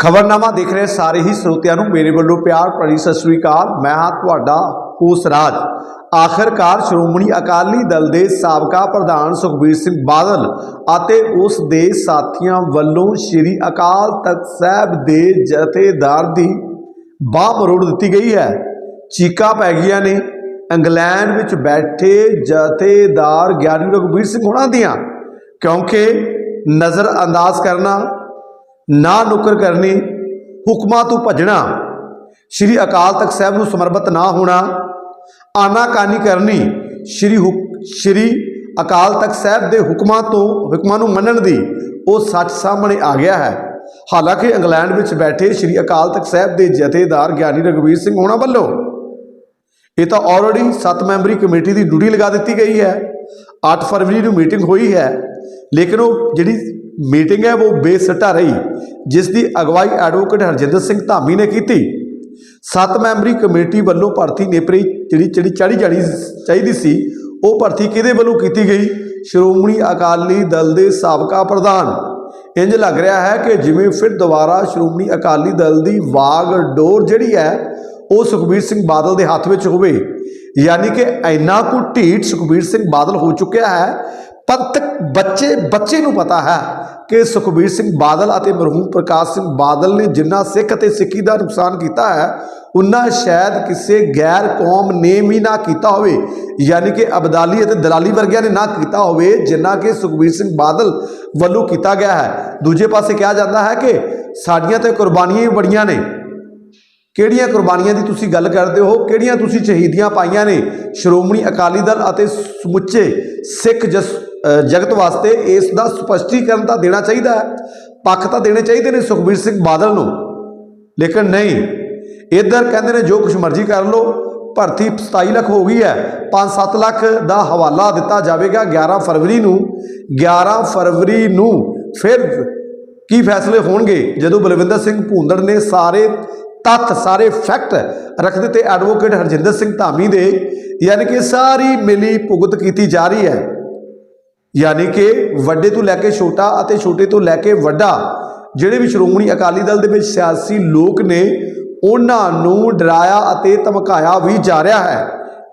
ਖਬਰਨਾਮਾ ਦੇਖ ਰਹੇ ਸਾਰੇ ਹੀ ਸਰੋਤਿਆਂ ਨੂੰ ਮੇਰੇ ਵੱਲੋਂ ਪਿਆਰ ਭਰੀ ਸਤਿ ਸ੍ਰੀ ਅਕਾਲ। ਮੈਂ ਹਾਂ ਤੁਹਾਡਾ ਹੋਸ ਰਾਜ। ਆਖਰਕਾਰ ਸ਼੍ਰੋਮਣੀ ਅਕਾਲੀ ਦਲ ਦੇ ਸਾਬਕਾ ਪ੍ਰਧਾਨ ਸੁਖਬੀਰ ਸਿੰਘ ਬਾਦਲ ਅਤੇ ਉਸ ਦੇ ਸਾਥੀਆਂ ਵੱਲੋਂ ਸ੍ਰੀ ਅਕਾਲ ਤਖਤ ਸਾਹਿਬ ਦੇ ਜਥੇਦਾਰ ਦੀ ਬਾਹ ਮਰੋੜ ਦਿੱਤੀ ਗਈ ਹੈ। ਚੀਕਾਂ ਪੈ ਗਈਆਂ ਨੇ। ਇੰਗਲੈਂਡ ਵਿੱਚ ਬੈਠੇ ਜਥੇਦਾਰ ਗਿਆਨੀ ਰਘਬੀਰ ਸਿੰਘ ਹੋਣਾ ਦੀਆਂ ਕਿਉਂਕਿ ਨਜ਼ਰ ਅੰਦਾਜ਼ ਕਰਨਾ ਨਾ ਨੁਕਰ ਕਰਨੀ, ਹੁਕਮਾਂ ਤੋਂ ਭੱਜਣਾ, ਸ਼੍ਰੀ ਅਕਾਲ ਤਖਤ ਸਾਹਿਬ ਨੂੰ ਸਮਰਪਿਤ ਨਾ ਹੋਣਾ, ਆਨਾਕਾਨੀ ਕਰਨੀ, ਸ਼੍ਰੀ ਹੁਕ- ਸ਼੍ਰੀ ਅਕਾਲ ਤਖਤ ਸਾਹਿਬ ਦੇ ਹੁਕਮਾਂ ਤੋਂ, ਹੁਕਮਾਂ ਨੂੰ ਮੰਨਣ ਦੀ, ਉਹ ਸੱਚ ਸਾਹਮਣੇ ਆ ਗਿਆ ਹੈ। ਹਾਲਾਂਕਿ ਇੰਗਲੈਂਡ ਵਿੱਚ ਬੈਠੇ ਸ਼੍ਰੀ ਅਕਾਲ ਤਖਤ ਸਾਹਿਬ ਦੇ ਜਥੇਦਾਰ ਗਿਆਨੀ ਰਘਵੀਰ ਸਿੰਘ ਹੋਣਾ ਵੱਲੋਂ, ਇਹ ਤਾਂ ਆਲਰੇਡੀ 7 ਮੈਂਬਰੀ ਕਮੇਟੀ ਦੀ ਡਿਊਟੀ ਲਗਾ ਦਿੱਤੀ ਗਈ ਹੈ। 8 ਫਰਵਰੀ ਨੂੰ ਮੀਟਿੰਗ ਹੋਈ ਹੈ। ਲੇਕਿਨ ਉਹ ਜਿਹੜੀ ਮੀਟਿੰਗ ਹੈ, ਉਹ ਬੇਸਟਾ ਰਹੀ, ਜਿਸ ਦੀ ਅਗਵਾਈ ਐਡਵੋਕੇਟ ਹਰਜਿੰਦਰ ਸਿੰਘ ਧਾਮੀ ਨੇ ਕੀਤੀ। ਸੱਤ ਮੈਂਬਰੀ ਕਮੇਟੀ ਵੱਲੋਂ ਭਰਤੀ ਨੇਪਰੀ ਜਿਹੜੀ ਜਿਹੜੀ ਚਾੜੀ ਜਾਣੀ ਚਾਹੀਦੀ ਸੀ, ਉਹ ਭਰਤੀ ਕਿਹਦੇ ਵੱਲੋਂ ਕੀਤੀ ਗਈ? ਸ਼੍ਰੋਮਣੀ ਅਕਾਲੀ ਦਲ ਦੇ ਸਾਬਕਾ ਪ੍ਰਧਾਨ। ਇੰਜ ਲੱਗ ਰਿਹਾ ਹੈ ਕਿ ਜਿਵੇਂ ਫਿਰ ਦੁਬਾਰਾ ਸ਼੍ਰੋਮਣੀ ਅਕਾਲੀ ਦਲ ਦੀ ਵਾਗ ਡੋਰ ਜਿਹੜੀ ਹੈ, ਉਹ ਸੁਖਬੀਰ ਸਿੰਘ ਬਾਦਲ ਦੇ ਹੱਥ ਵਿੱਚ ਹੋਵੇ। ਯਾਨੀ ਕਿ ਇੰਨਾ ਕੁ ਢੀਠ ਸੁਖਬੀਰ ਸਿੰਘ ਬਾਦਲ ਹੋ ਚੁੱਕਿਆ ਹੈ ਪੰਥਕ ਬੱਚੇ ਬੱਚੇ ਨੂੰ ਪਤਾ ਹੈ ਕਿ ਸੁਖਬੀਰ ਸਿੰਘ ਬਾਦਲ ਅਤੇ ਮਰਹੂਮ ਪ੍ਰਕਾਸ਼ ਸਿੰਘ ਬਾਦਲ ਨੇ ਜਿੰਨਾ ਸਿੱਖ ਅਤੇ ਸਿੱਖੀ ਦਾ ਨੁਕਸਾਨ ਕੀਤਾ ਹੈ, ਉਨਾ ਸ਼ਾਇਦ ਕਿਸੇ ਗੈਰ ਕੌਮ ਨੇ ਵੀ ਨਾ ਕੀਤਾ ਹੋਵੇ। ਯਾਨੀ ਕਿ ਅਬਦਾਲੀ ਅਤੇ ਦਲਾਲੀ ਵਰਗਿਆਂ ਨੇ ਨਾ ਕੀਤਾ ਹੋਵੇ, ਜਿੰਨਾ ਕਿ ਸੁਖਬੀਰ ਸਿੰਘ ਬਾਦਲ ਵੱਲੋਂ ਕੀਤਾ ਗਿਆ ਹੈ। ਦੂਜੇ ਪਾਸੇ ਕਿਹਾ ਜਾਂਦਾ ਹੈ ਕਿ ਸਾਡੀਆਂ ਤੇ ਕੁਰਬਾਨੀਆਂ ਵੀ ਬੜੀਆਂ ਨੇ। ਕਿਹੜੀਆਂ ਕੁਰਬਾਨੀਆਂ ਦੀ ਤੁਸੀਂ ਗੱਲ ਕਰਦੇ ਹੋ? ਕਿਹੜੀਆਂ ਤੁਸੀਂ ਸ਼ਹੀਦੀਆਂ ਪਾਈਆਂ ਨੇ? ਸ਼੍ਰੋਮਣੀ ਅਕਾਲੀ ਦਲ ਅਤੇ ਸਮੁੱਚੇ ਸਿੱਖ ਜਸ ਜਗਤ ਵਾਸਤੇ ਇਸ ਦਾ ਸਪਸ਼ਟੀਕਰਨ ਤਾਂ ਦੇਣਾ ਚਾਹੀਦਾ ਹੈ। ਪੱਖ ਤਾਂ ਦੇਣੇ ਚਾਹੀਦੇ ਨੇ ਸੁਖਬੀਰ ਸਿੰਘ ਬਾਦਲ ਨੂੰ। ਲੇਕਿਨ ਨਹੀਂ, ਇੱਧਰ ਕਹਿੰਦੇ ਨੇ ਜੋ ਕੁਝ ਮਰਜ਼ੀ ਕਰ ਲਓ, ਭਰਤੀ 27 ਲੱਖ ਹੋ ਗਈ ਹੈ 5-7 ਲੱਖ ਦਾ ਹਵਾਲਾ ਦਿੱਤਾ ਜਾਵੇਗਾ 11 ਫਰਵਰੀ ਨੂੰ। 11 ਫਰਵਰੀ ਨੂੰ ਫਿਰ ਕੀ ਫੈਸਲੇ ਹੋਣਗੇ? ਜਦੋਂ ਬਲਵਿੰਦਰ ਸਿੰਘ ਭੂੰਦੜ ਨੇ ਸਾਰੇ ਤੱਥ, ਸਾਰੇ ਫੈਕਟ ਰੱਖ ਦਿੱਤੇ ਐਡਵੋਕੇਟ ਹਰਜਿੰਦਰ ਸਿੰਘ ਧਾਮੀ ਦੇ, ਯਾਨੀ ਕਿ ਸਾਰੀ ਮਿਲੀ ਭੁਗਤ ਕੀਤੀ ਜਾ ਰਹੀ ਹੈ। ਯਾਨੀ ਕਿ ਵੱਡੇ ਤੋਂ ਲੈ ਕੇ ਛੋਟਾ ਅਤੇ ਛੋਟੇ ਤੋਂ ਲੈ ਕੇ ਵੱਡਾ ਜਿਹੜੇ ਵੀ ਸ਼੍ਰੋਮਣੀ ਅਕਾਲੀ ਦਲ ਦੇ ਵਿੱਚ ਸਿਆਸੀ ਲੋਕ ਨੇ, ਉਹਨਾਂ ਨੂੰ ਡਰਾਇਆ ਅਤੇ ਧਮਕਾਇਆ ਵੀ ਜਾ ਰਿਹਾ ਹੈ।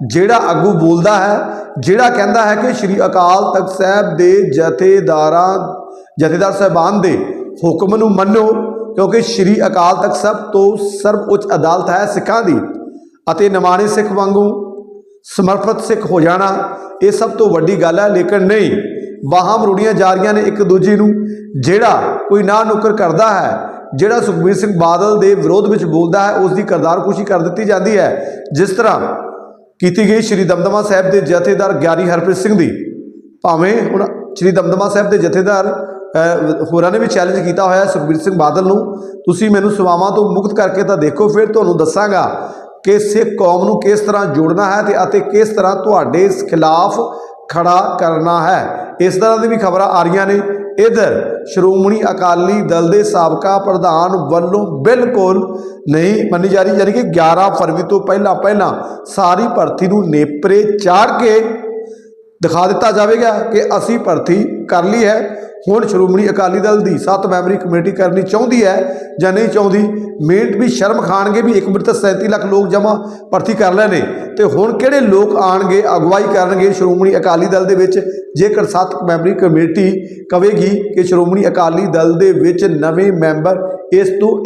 ਜਿਹੜਾ ਆਗੂ ਬੋਲਦਾ ਹੈ, ਜਿਹੜਾ ਕਹਿੰਦਾ ਹੈ ਕਿ ਸ਼੍ਰੀ ਅਕਾਲ ਤਖਤ ਸਾਹਿਬ ਦੇ ਜਥੇਦਾਰਾਂ, ਜਥੇਦਾਰ ਸਾਹਿਬਾਨ ਦੇ ਹੁਕਮ ਨੂੰ ਮੰਨੋ, ਕਿਉਂਕਿ ਸ਼੍ਰੀ ਅਕਾਲ ਤਖਤ ਸਾਹਿਬ ਤੋਂ ਸਰਵ ਉੱਚ ਅਦਾਲਤ ਹੈ ਸਿੱਖਾਂ ਦੀ ਅਤੇ ਨਿਮਾਣੇ ਸਿੱਖ ਵਾਂਗੂ ਸਮਰਪਿਤ ਸਿੱਖ ਹੋ ਜਾਣਾ, ਇਹ ਸਭ ਤੋਂ ਵੱਡੀ ਗੱਲ ਹੈ, ਲੇਕਿਨ ਨਹੀਂ। ਬਾਹਾਂ ਮਰੂੜੀਆਂ ਜਾ ਰਹੀਆਂ ਨੇ ਇੱਕ ਦੂਜੀ ਨੂੰ, ਜਿਹੜਾ ਕੋਈ ਨਾ ਨੁਕਰ ਕਰਦਾ ਹੈ, ਜਿਹੜਾ ਸੁਖਬੀਰ ਸਿੰਘ ਬਾਦਲ ਦੇ ਵਿਰੋਧ ਵਿੱਚ ਬੋਲਦਾ ਹੈ ਉਸ ਦੀ ਕਰਤਾਰਕੁਸ਼ੀ ਕਰ ਦਿੱਤੀ ਜਾਂਦੀ ਹੈ, ਜਿਸ ਤਰ੍ਹਾਂ ਕੀਤੀ ਗਈ ਸ਼੍ਰੀ ਦਮਦਮਾ ਸਾਹਿਬ ਦੇ ਜਥੇਦਾਰ ਗਿਆਨੀ ਹਰਪ੍ਰੀਤ ਸਿੰਘ ਦੀ। ਭਾਵੇਂ ਹੁਣ ਸ਼੍ਰੀ ਦਮਦਮਾ ਸਾਹਿਬ ਦੇ ਜਥੇਦਾਰ ਹੋਰਾਂ ਨੇ ਵੀ ਚੈਲੰਜ ਕੀਤਾ ਹੋਇਆ ਸੁਖਬੀਰ ਸਿੰਘ ਬਾਦਲ ਨੂੰ। ਤੁਸੀਂ ਮੈਨੂੰ ਸਵਾਵਾਂ ਤੋਂ ਮੁਕਤ ਕਰਕੇ ਤਾਂ ਦੇਖੋ, ਫਿਰ ਤੁਹਾਨੂੰ ਦੱਸਾਂਗਾ ਕਿ ਸਿੱਖ ਕੌਮ ਨੂੰ ਕਿਸ ਤਰ੍ਹਾਂ ਜੋੜਨਾ ਹੈ ਤੇ ਅਤੇ ਕਿਸ ਤਰ੍ਹਾਂ ਤੁਹਾਡੇ ਖਿਲਾਫ ਖੜਾ ਕਰਨਾ ਹੈ। ਇਸ ਤਰ੍ਹਾਂ ਦੀ ਵੀ ਖਬਰਾਂ ਆ ਰਹੀਆਂ ਨੇ। ਇਧਰ ਸ਼੍ਰੋਮਣੀ ਅਕਾਲੀ ਦਲ ਦੇ ਸਾਬਕਾ ਪ੍ਰਧਾਨ ਵੱਲੋਂ ਬਿਲਕੁਲ ਨਹੀਂ ਮੰਨੀ ਜਾ ਰਹੀ, ਯਾਨੀ ਕਿ 11 ਫਰਵਰੀ ਤੋਂ ਪਹਿਲਾਂ ਪਹਿਲਾਂ ਸਾਰੀ ਭਰਤੀ ਨੂੰ ਨੇਪਰੇ ਚਾੜ ਕੇ ਦਿਖਾ ਦਿੱਤਾ ਜਾਵੇਗਾ ਕਿ ਅਸੀਂ ਭਰਤੀ ਕਰ ਲਈ ਹੈ। ਹੁਣ ਸ਼੍ਰੋਮਣੀ ਅਕਾਲੀ ਦਲ ਦੀ ਸੱਤ ਮੈਂਬਰੀ ਕਮੇਟੀ ਕਰਨੀ ਚਾਹੁੰਦੀ ਹੈ ਜਾਂ ਨਹੀਂ ਚਾਹੁੰਦੀ ਮਿਹਨਤ ਵੀ ਸ਼ਰਮ ਖਾਣਗੇ ਵੀ ਇੱਕ ਮਿੰਟ ਤਾਂ 37 ਲੱਖ ਲੋਕ ਜਮਾ ਭਰਤੀ ਕਰ ਲਏ ਨੇ। ਤੇ ਹੁਣ ਕਿਹੜੇ ਲੋਕ ਆਣਗੇ, ਅਗਵਾਈ ਕਰਨਗੇ ਸ਼੍ਰੋਮਣੀ ਅਕਾਲੀ ਦਲ ਦੇ ਵਿੱਚ? ਜੇਕਰ ਸੱਤ ਮੈਂਬਰੀ ਕਮੇਟੀ ਕਵੇਗੀ ਕਿ ਸ਼੍ਰੋਮਣੀ ਅਕਾਲੀ ਦਲ ਦੇ ਵਿੱਚ ਨਵੇਂ ਮੈਂਬਰ ਇਸ ਤੋਂ